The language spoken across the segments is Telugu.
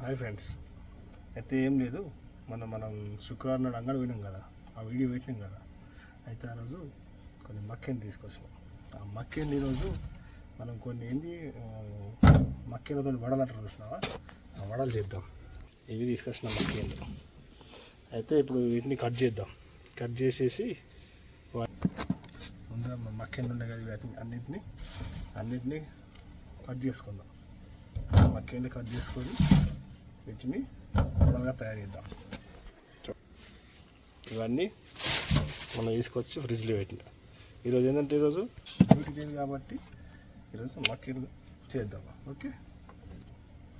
Hi friends. అయితే ఏం లేదు మనం మనం శుక్రవారం నాడు అంగడి పోయినాం కదా ఆ వీడియో పెట్టినాం కదా. అయితే ఆ రోజు కొన్ని మక్కెని తీసుకొచ్చినాం. ఆ మక్కెని ఈరోజు మనం కొన్ని ఏంది మక్కెలతో వడలు అంటారు చూసినావా? ఆ వడలు చేద్దాం. ఇవి తీసుకొచ్చిన మక్కెలు అయితే ఇప్పుడు వీటిని కట్ చేద్దాం. కట్ చేసేసి వా- ముందుగా మక్కెలు ఉన్నాయి కదా వాటిని అన్నిటిని అన్నిటినీ కట్ చేసుకుందాం. మక్కెల్ని కట్ చేసుకొని వీటిని త్వరగా తయారు చేద్దాం ఇవన్నీ మనం తీసుకొచ్చి ఫ్రిడ్జ్లో పెట్టిన ఈరోజు ఏంటంటే ఈరోజు డ్యూటీ లేదు కాబట్టి ఈరోజు మక్కెలు చేద్దాం ఓకే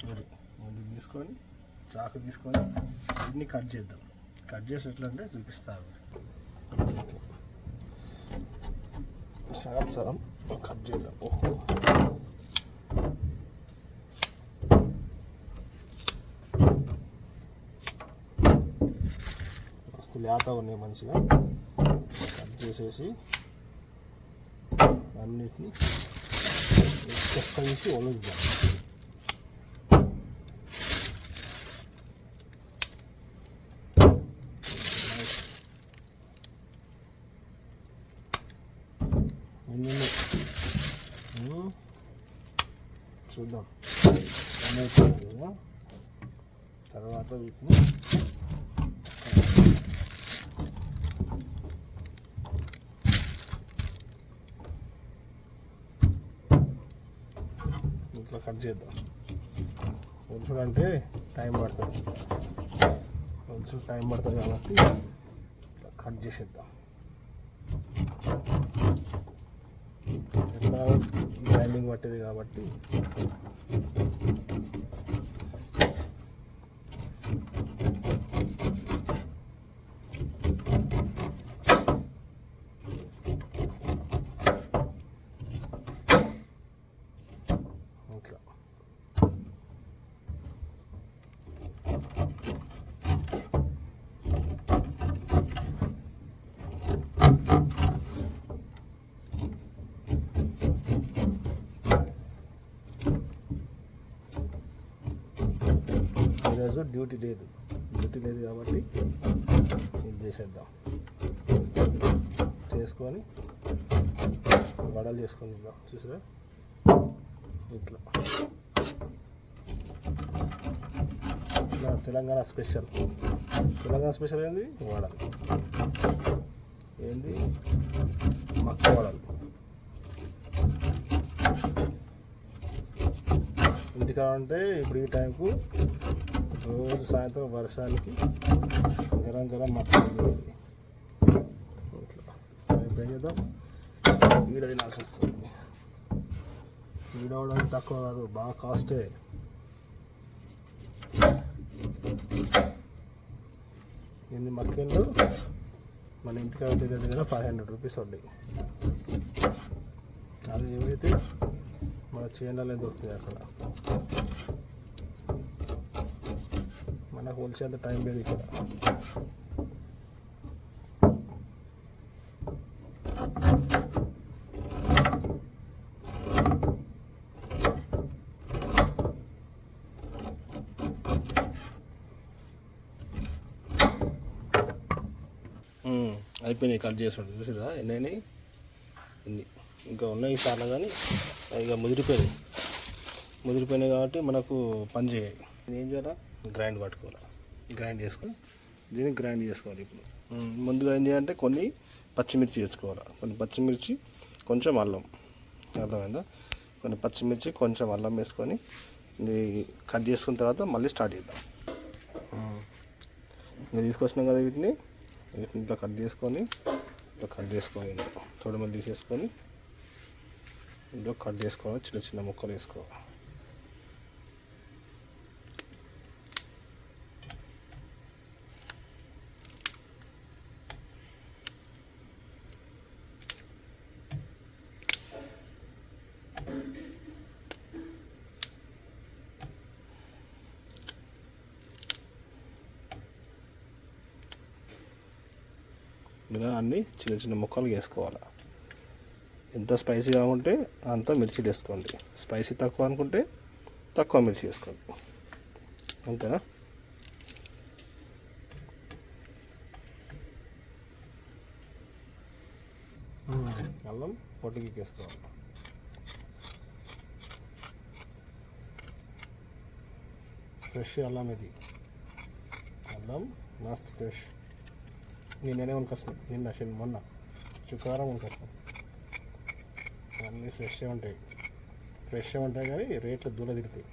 ఇది ముందు తీసుకొని చాకు తీసుకొని వీటిని కట్ చేద్దాం కట్ చేసి ఎట్లా అంటే చూపిస్తాను సగం సగం కట్ చేద్దాం ఓహో లేత ఉన్నాయి మంచిగా. కట్ చేసేసి అన్నిటిని చెక్క తీసి ఒలుద్దాం ఉన్నాయి? చూద్దాం. తర్వాత వీటిని ఇట్లా కట్ చేద్దాం. ఉంచుడంటే అంటే టైం పడుతుంది. కొంచెం టైం పడుతుంది కాబట్టి ఇట్లా కట్ చేసేద్దాం. ఎట్లా? గ్రైండింగ్ పట్టేది కాబట్టి ఇట్లా ఈరోజు డ్యూటీ లేదు. డ్యూటీ లేదు కాబట్టి ఇది చేసేద్దాం? చేసుకొని వడలు చేసుకుందాం చూసారా? ఇట్లా. ఇట్లా తెలంగాణ స్పెషల్. తెలంగాణ స్పెషల్ ఏంది? వడలు. ఏంది? మక్క వడలు. ఇంటికాడ ఉంటే ఇప్పుడు ఈ టైంకు రోజు సాయంత్రం వర్షానికి గరం గరం మక్క ఇట్లా చేద్దాం? ఈడ తినాల్సి వస్తుంది. ఈడ అవడం తక్కువ కాదు బాగా కాస్టే. ఎన్ని మక్కెళ్ళు? మన ఇంటికి దగ్గర దగ్గర ఫైవ్ హండ్రెడ్ రూపీస్ పడ్డాయి అది ఏమైతే మన చైనాలో దొరుకుతాయి అక్కడ. మనకు హోల్సేల్ టైం లేదు ఇక్కడ. అయిపోయినాయి కట్ చేసి ఉంటుంది చూసిరా ఎన్ని ఇన్ని. ఇంకా ఉన్నాయి చాలా కానీ ఇక ముదిరిపోయినాయి. ముదిరిపోయినాయి కాబట్టి మనకు పని చేయాలి. నేను ఏం చేయాలా? గ్రైండ్ పట్టుకోవాలి. గ్రైండ్ చేసుకొని దీన్ని గ్రైండ్ చేసుకోవాలి ఇప్పుడు. ముందుగా ఏం చేయాలంటే కొన్ని పచ్చిమిర్చి వేసుకోవాలి. కొన్ని పచ్చిమిర్చి కొంచెం అల్లం. అర్థమైందా? కొన్ని పచ్చిమిర్చి కొంచెం అల్లం వేసుకొని ఇది కట్ చేసుకున్న తర్వాత మళ్ళీ స్టార్ట్ చేద్దాం. ఇంకా తీసుకొచ్చినాం కదా వీటిని. వీటిని ఇట్లా కట్ చేసుకొని ఇట్లా కట్ చేసుకోవాలి తొడిమలు తీసేసుకొని ఇంట్లో కట్ చేసుకోవాలి. చిన్న చిన్న ముక్కలు వేసుకోవాలి. ఇలా అన్నీ చిన్న చిన్న ముక్కలు వేసుకోవాలి. ఎంత స్పైసీగా ఉంటే అంత మిర్చి వేసుకోండి. స్పైసీ తక్కువ అనుకుంటే తక్కువ మిర్చి వేసుకోండి. అంతేనా? అల్లం పొట్టుకి వేసుకోవాలి. ఫ్రెష్ అల్లం ఇది. అల్లం మస్త్ ఫ్రెష్ నిన్ననే కొనుకొస్తున్నాం నిన్న శని మొన్న. శుక్రవారం కొనుకొస్తున్నాం అన్నీ ఫ్రెష్గా ఉంటాయి. ఫ్రెష్గా ఉంటాయి కానీ రేట్లు దూల తిరుగుతాయి.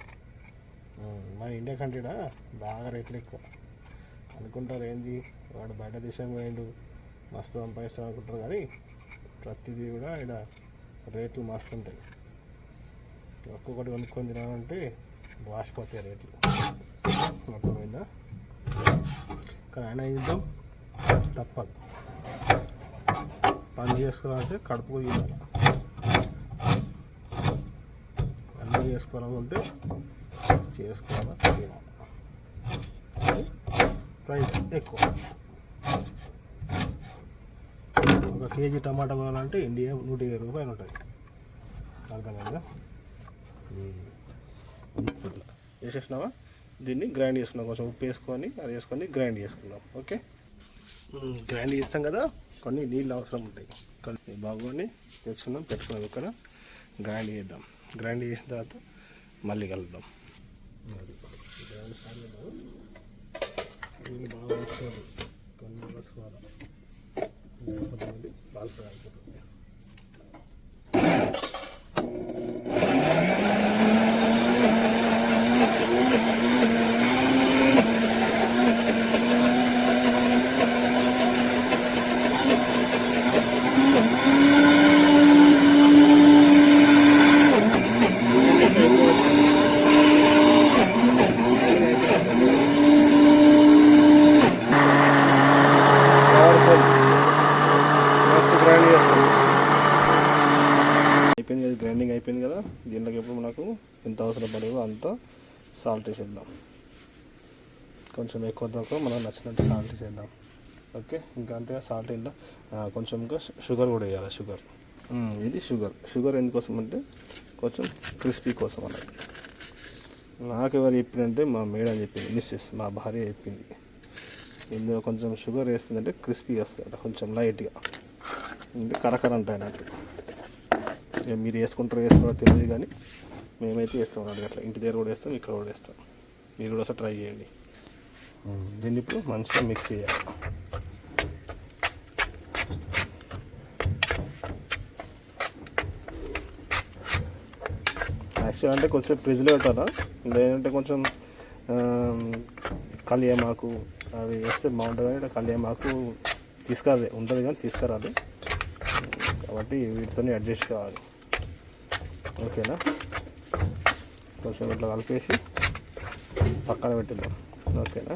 మన ఇండియా కంట్రీడా బాగా రేట్లు ఎక్కువ. అనుకుంటారు ఏంది? వాడు బయట దేశం పోయిండు మస్తు సంపాదిస్తాం అనుకుంటారు కానీ ప్రతిదీ కూడా ఇక్కడ రేట్లు మస్తు ఉంటాయి ఒక్కొక్కటి కొనుక్కొని తినాలంటే వాసిపోతాయి రేట్లు. అర్థమైందా? కానీ ఆయన ఏం తప్పదు. పని చేసుకోవాలంటే కడుపు తీయాలి అన్నీ చేసుకోవాలనుకుంటే చేసుకోవాలా తినాలి. ప్రైస్ ఎక్కువ. ఒక కేజీ టమాటా కొనాలంటే ఇండియా నూట ఇరవై రూపాయలు ఉంటుంది. అర్థమైందా? ఇట్లా వేసేసినావా? దీన్ని గ్రైండ్ చేసుకున్నాం కొంచెం ఉప్పు వేసుకొని అది వేసుకొని గ్రైండ్ చేసుకుందాం. ఓకే? గ్రైండ్ చేస్తాం కదా. కొన్ని నీళ్ళు అవసరం ఉంటాయి. కలిపి బాగుండి తెచ్చుకున్నాం పెట్టుకున్నాం ఇక్కడ గ్రైండ్ చేద్దాం. గ్రైండ్ చేసిన తర్వాత మళ్ళీ కలుద్దాం. గ్రైండ్ నీళ్ళు బాగా వేసుకోవాలి. కొన్ని వేసుకోవాలి లేకపోతే మళ్ళీ అయిపోతుంది పవర్ఫుల్ మస్తు గ్రైండ్ చేస్తాం అయిపోయింది చెప్పింది అయిపోయింది కదా దీంట్లోకి ఎప్పుడు మనకు ఎంత అవసరం పడేదో అంత సాల్ట్ వేసేద్దాం కొంచెం ఎక్కువ తక్కువ మనకు నచ్చినట్టు సాల్ట్ చేద్దాం ఓకే ఇంకా అంతేగా సాల్ట్ ఇంట్లో కొంచెం ఇంకా షుగర్ కూడా వేయాలి షుగర్. ఇది షుగర్. షుగర్ ఎందుకోసం అంటే కొంచెం క్రిస్పీ కోసం అన్నట్టు నాకు ఎవరు చెప్పిందంటే మా మేడం చెప్పింది మిస్సెస్ మా భార్య చెప్పింది. ఇందులో కొంచెం షుగర్ వేస్తుందంటే క్రిస్పీ వస్తుంది కొంచెం లైట్గా. అంటే కరకర అంటాయి అన్నట్టు మీరు వేసుకుంటారో వేసుకోవడం తెలియదు కానీ మేమైతే వేస్తాం అన్నట్టు అట్లా. ఇంటి దగ్గర కూడా వేస్తాం ఇక్కడ కూడా వేస్తాం. మీరు కూడా ఒకసారి ట్రై చేయండి. దీన్ని ఇప్పుడు మంచిగా మిక్స్ చేయాలి. యాక్చువల్ అంటే కొంచెం ఫ్రిడ్జ్లో పెట్టాలా లేదంటే కొంచెం కలియమాకు అవి వేస్తే బాగుంటుంది కానీ కలియమాకు తీసుకురాలి. ఉంటుంది కానీ తీసుకురాలి. కాబట్టి వీటితో అడ్జస్ట్ కావాలి. ఓకేనా? కొంచెం ఇట్లా కలిపేసి పక్కన పెట్టిద్దాం. ఓకేనా?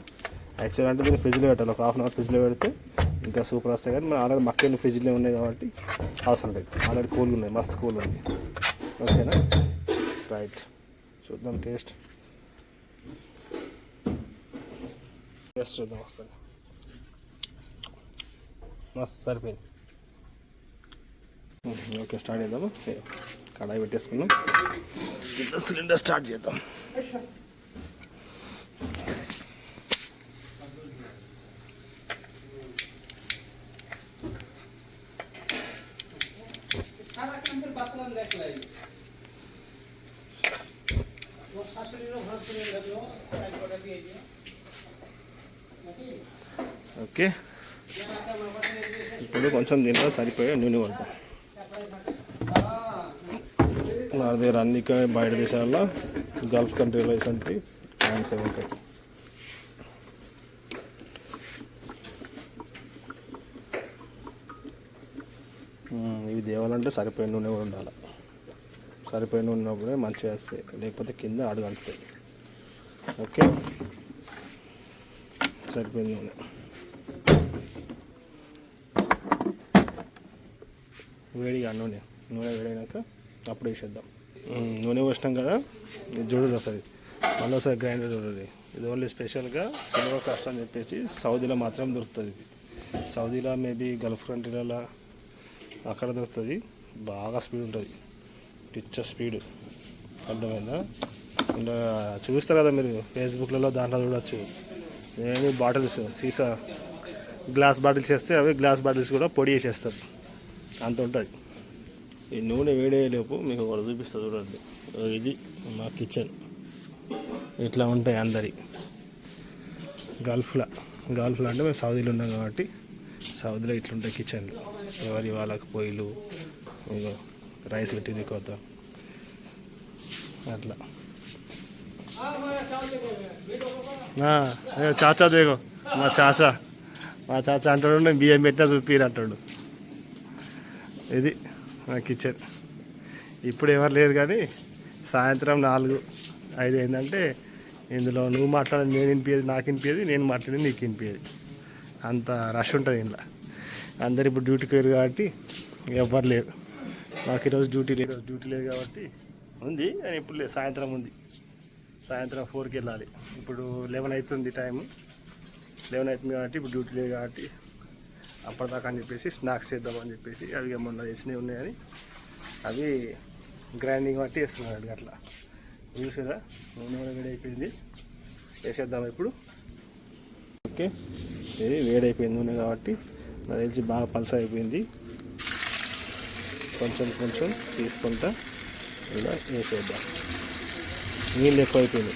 యాక్చువల్ అంటే దీన్ని ఫ్రిడ్జ్లో పెట్టాలి. ఒక హాఫ్ అన్ అవర్ ఫ్రిడ్జ్లో పెడితే ఇంకా సూపర్ వస్తాయి కానీ మన ఆల్రెడీ మక్కలు ఫ్రిడ్జ్లో ఉన్నాయి కాబట్టి అవసరం లేదు. ఆల్రెడీ కూల్ ఉన్నాయి మస్తు కూల్ ఉంది ఓకేనా? రైట్ చూద్దాం టేస్ట్ టేస్ట్ చూద్దాం వస్తుంది మస్తు సరిపోయింది. ఓకే స్టార్ట్ చేద్దాము? కడాయి పెట్టేసుకున్నాం ఇంకా సిలిండర్ స్టార్ట్ చేద్దాం ఓకే ఇప్పుడు కొంచెం దీంట్లో సరిపోయే నూనె పడతాం నా దగ్గర అన్ని బయట దేశాల్లో. గల్ఫ్ కంట్రీలో ఇటువంటి ప్లాన్స్ ఏమి ఉంటాయి ఇవి దేవాలంటే సరిపోయిన నూనె కూడా ఉండాలి. సరిపోయిన నూనె ఉన్నప్పుడే మంచిగా వేస్తాయి లేకపోతే కింద అడుగంటుతాయి ఓకే? సరిపోయిన నూనె. వేడిగా నూనె. నూనె వేడైనాక అప్పుడు వేసేద్దాం. నూనె పోసినాం కదా చూడదు వస్తుంది మళ్ళీ ఒకసారి గ్రైండర్ చూడదు ఇది. ఓన్లీ స్పెషల్గా సిల్వర్ కాస్ట్ అని చెప్పేసి సౌదీలో మాత్రం దొరుకుతుంది ఇది. సౌదీలో మేబీ గల్ఫ్ కంట్రీలలో అక్కడ దొరుకుతుంది. బాగా స్పీడ్ ఉంటుంది. పిచ్చ స్పీడ్. అర్థమైందా? ఇంకా చూస్తారు కదా మీరు ఫేస్బుక్లలో దాంట్లో చూడొచ్చు. నేను బాటిల్స్ సీసా గ్లాస్ బాటిల్స్ చేస్తే అవి గ్లాస్ బాటిల్స్ కూడా పొడి వేసేస్తారు అంత ఉంటుంది. ఈ నూనె వేడేయలేపు మీకు ఒకటి చూపిస్తా చూడండి. ఇది మా కిచెన్. ఇట్లా ఉంటాయి అందరి. గల్ఫ్లో. గల్ఫ్లో అంటే మేము సౌదీలో ఉన్నాం కాబట్టి సౌదీలో ఇట్లుంటాయి కిచెన్లు. ఎవరి వాళ్ళకి పొయ్యిలు రైస్ పెట్టింది కొత్త. అట్లా. చాచా దేగో. మా చాచా. మా చాచా అంటాడు నేను బియ్యం పెట్టినా చూపిరు అంటాడు. ఇది. మా కిచెన్ ఇప్పుడు ఎవరు లేరు కానీ సాయంత్రం నాలుగు ఐదు ఏంటంటే ఇందులో నువ్వు మాట్లాడేది నేను వినిపించేది నాకు వినిపించేది నేను మాట్లాడేది నీకు వినిపించేది అంత రష్ ఉంటుంది ఇంట్లో అందరు ఇప్పుడు డ్యూటీకి వేరు కాబట్టి ఎవ్వరు లేరు. నాకు ఈరోజు డ్యూటీ లేదు ఈరోజు డ్యూటీ లేదు కాబట్టి ఉంది కానీ ఇప్పుడు లేదు సాయంత్రం ఉంది. సాయంత్రం ఫోర్కి వెళ్ళాలి. ఇప్పుడు లెవెన్ అవుతుంది టైం లెవెన్ అవుతుంది కాబట్టి ఇప్పుడు డ్యూటీ లేదు కాబట్టి అప్పటిదాకా అని చెప్పేసి స్నాక్స్ చేద్దామని చెప్పేసి అవి మొన్న చేసినవి ఉన్నాయని. అవి గ్రైండింగ్ బట్టి వేస్తున్నాడు అట్లా. చూసారా? నూనె కూడా వేడి అయిపోయింది. వేసేద్దాం ఇప్పుడు. ఓకే. ఇది వేడైపోయింది నూనె కాబట్టి. నాకు తెలిసి బాగా పల్స అయిపోయింది. కొంచెం కొంచెం తీసుకుంటా. ఇలా వేసేద్దాం. నీళ్ళు ఎక్కువైపోయింది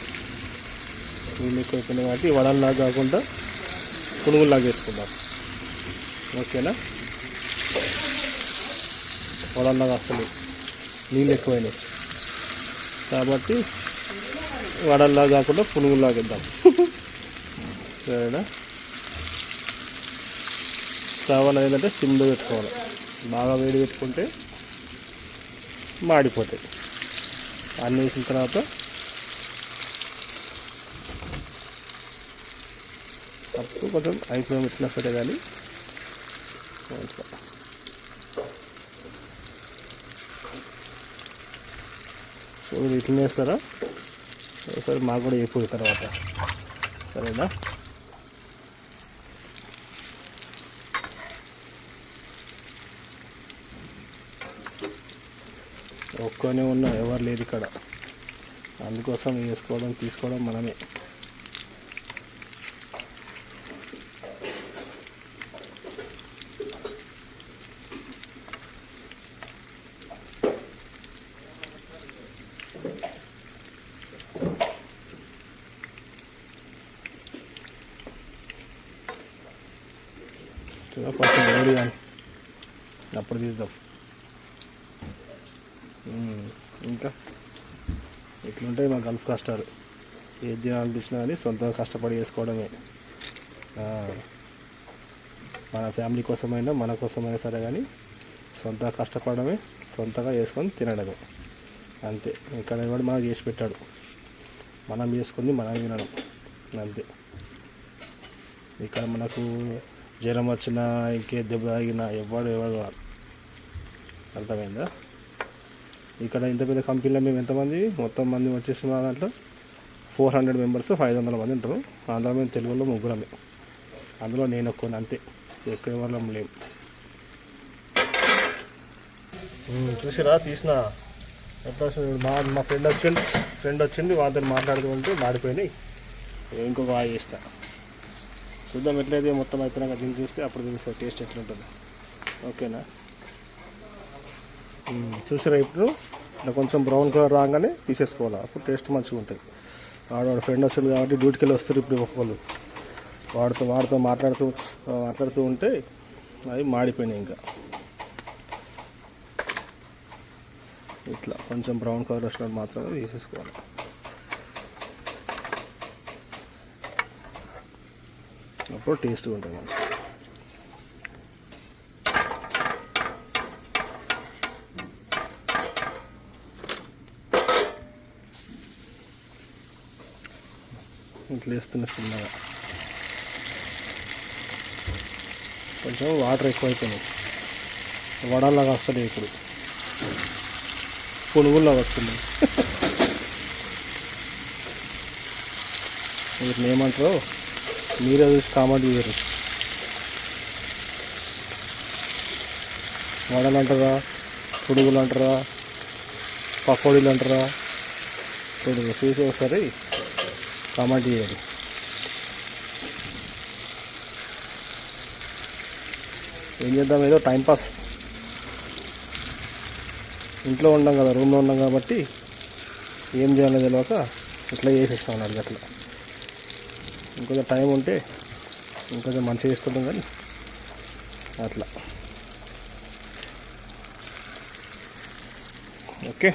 నీళ్ళు ఎక్కువైపోయినాయి కాబట్టి వడల్లాగా కాకుండా పునుగుల్లాగా వేసుకుందాం. ఓకేనా? పొలంలో అసలు నీళ్ళు ఎక్కువైనాయి. కాబట్టి వడల్లా కాకుండా పునుగులాగిద్దాం సరేనా? స్టవ్ అనేది ఏంటంటే సిమ్లో పెట్టుకోవాలి. బాగా వేడి పెట్టుకుంటే మాడిపోతాయి. అన్నీ వేసిన తర్వాత అప్పుడు కొంచెం ఐదు ఇచ్చినా సరే కానీ ఇట్లా. సో మీరు ఇట్లా వేస్తారా ఒకసారి మాకు కూడా చెప్పు తర్వాత. సరేనా? ఒక్కనే ఉన్నా ఎవరు లేదు ఇక్కడ. అందుకోసం వేసుకోవడం తీసుకోవడం మనమే. చూడ కొంచెం వేడి కానీ. అప్పుడు తీద్దాం. ఇంకా? ఇట్లుంటాయి మా గల్ఫ్ కష్టాలు. ఏది తినాలనిపించినా కానీ సొంతంగా కష్టపడి చేసుకోవడమే. మన ఫ్యామిలీ కోసమైనా మన కోసమైనా సరే కానీ సొంతంగా కష్టపడమే సొంతగా చేసుకొని తినడమే. అంతే. ఇక్కడ కూడా మనకు చేసి పెట్టాడు. మనం చేసుకుంది మనం తినడం. అంతే. ఇక్కడ మనకు జ్వరం వచ్చినా ఇంకే దెబ్బ తాగినా ఎవడు ఎవడు అర్థమైందా? ఇక్కడ ఇంత పెద్ద కంపెనీలో మేము ఎంతమంది? మొత్తం మంది వచ్చేసి మా దాంట్లో ఫోర్ హండ్రెడ్ మెంబర్స్ ఫైవ్ వందల మంది ఉంటారు. అందులో మేము తెలుగులో ముగ్గురమే. అందులో నేను ఒక్కని అంతే. ఎక్కువ ఎవరు లేము చూసిరా తీసిన. ఎట్లా వస్తుంది? మా మా ఫ్రెండ్ వచ్చింది ఫ్రెండ్ వచ్చింది వాళ్ళతో మాట్లాడుతూ ఉంటే మాడిపోయినాయి. ఇంకొక ఆయి చేస్తాను చూద్దాం ఎట్లయితే మొత్తం అయిపోయినాక దీన్ని చూస్తే అప్పుడు తెలుస్తుంది టేస్ట్ ఎట్లుంటుంది. ఓకేనా? చూసారా ఇప్పుడు? ఇట్లా కొంచెం బ్రౌన్ కలర్ రాగానే తీసేసుకోవాలి? అప్పుడు టేస్ట్ మంచిగా ఉంటుంది. వాడు వాడు ఫ్రెండ్ వచ్చాడు కాబట్టి డ్యూటీకి వెళ్ళి వస్తారు ఇప్పుడు ఒక్కొక్కరు వాడితో వాడితో మాట్లాడుతూ మాట్లాడుతూ ఉంటే అవి మాడిపోయినాయి ఇంకా. ఇట్లా కొంచెం బ్రౌన్ కలర్ వచ్చినట్టు మాత్రమే తీసేసుకోవాలి. అప్పుడు టేస్ట్గా ఉంటుంది. మంచిగా ఇట్లా వేస్తున్న చిన్నగా. కొంచెం వాటర్ ఎక్కువైపోయినాయి వడల్లాగా వస్తుంది ఇప్పుడు. పునుగుల్లాగా వస్తున్నాయి మీరు ఏమంటారు మీరే చూసి కామెంట్ చేయరు వడలు అంటారా పుడుగులు అంటారా పకోడీలు అంటారా? చూడు చూసి ఒకసారి కామెంట్ చేయాలి ఏం చేద్దాం ఏదో టైంపాస్ ఇంట్లో ఉన్నాం కదా రూమ్లో ఉన్నాం కాబట్టి ఏం చేయాలో తెలియక ఇట్లా చేసేస్తాం అన్నది అట్లా. ఇంకొంచెం టైం ఉంటే ఇంకొంచెం మంచిగా చేసుకుంటాం కానీ అట్లా. ఓకే.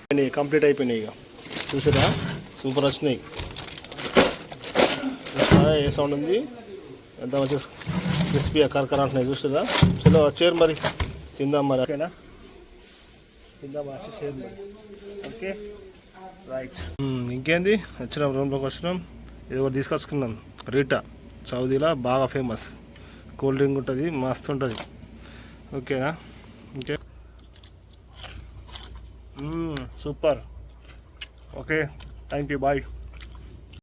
అయిపోయినాయి కంప్లీట్ అయిపోయినాయి ఇక. చూసారా? సూపర్ వచ్చినాయి. ఏ సౌండ్ ఉంది? ఎంత మంచి క్రిస్పీ కరకర అంటున్నాయి చూసారా? చలో వచ్చారు మరి తిందాం మరి. ఓకేనా? తిందాం వచ్చి ఓకే? రైట్ ఇంకేంది? వచ్చినాం రూమ్లోకి వచ్చినాం. ఇది ఒకటి తీసుకొచ్చుకున్నాం. రీటా సౌదీలో బాగా ఫేమస్ కూల్ డ్రింక్ ఉంటుంది మస్తు ఉంటుంది. ఓకేనా? ఇంకే super. Okay thank you bye